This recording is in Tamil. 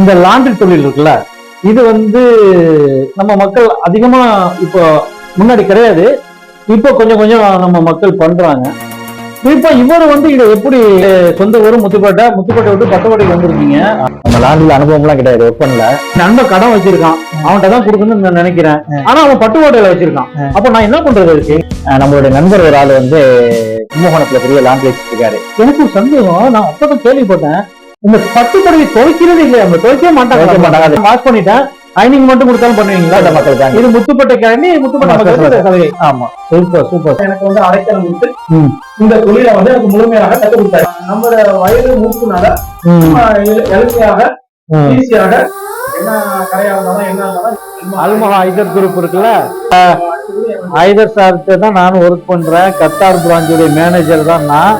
இந்த லாண்ட்ரி தொழில் இருக்குல்ல இது வந்து நம்ம மக்கள் அதிகமா இப்போ முன்னாடி கிடையாது. இப்போ கொஞ்சம் கொஞ்சம் நம்ம மக்கள் பண்றாங்க. இப்போ இவர் வந்து இதை எப்படி சொந்த ஊர் முத்துப்பேட்டை முத்துப்பேட்டை விட்டு பட்டவாடிக்கு வந்திருக்கீங்க? நம்ம லாண்டில் அனுபவம்லாம் கிடையாது ஒர்க் பண்ணல. நண்பன் கடன் வச்சிருக்கான். அவன்கிட்ட தான் கொடுக்கணும்னு நான் நினைக்கிறேன். ஆனா அவன் பட்டுக்கோட்டையில வச்சிருக்கான். அப்ப நான் என்ன பண்றது இருக்கு நம்மளுடைய நண்பர் ஒரு ஆள் வந்து கும்பகோணத்துல பெரிய லாண்ட் வச்சிருக்காரு. எனக்கு ஒரு சந்தேகம். நான் அப்பதான் கேள்விப்பட்டேன். இந்த பட்டுப்படையை துவைக்கிறது இல்லையா? அவங்க துவைக்கவே துவைக்க மாட்டாங்க. மாட்டாங்க. வாஷ் பண்ணிட்டேன். லைனிங் மட்டும் கொடுத்தாலும் பண்ணுவீங்களா? இந்த மக்கள் இது முத்துப்பட்டை கிழமை முத்துப்பட்டை ஆமா, சூப்பர் சூப்பர். எனக்கு வந்து அடைக்கலம் கொடுத்து. இந்த தொழிலை வந்து எனக்கு முழுமையாக கற்றுக் கொடுத்தாரு. நம்மளோட வயது மூக்குனால எளிமையாக. ஈஸியாக என்ன கடையா இருந்தாலும் என்ன இருந்தாலும் அல்மஹா ஐதர் குரூப் இருக்குல்ல? ஐதர் சார்கிட்ட தான் நான் ஒர்க் பண்றேன். கத்தார் பிரான்ச்சுடைய மேனேஜர் தான் நான்.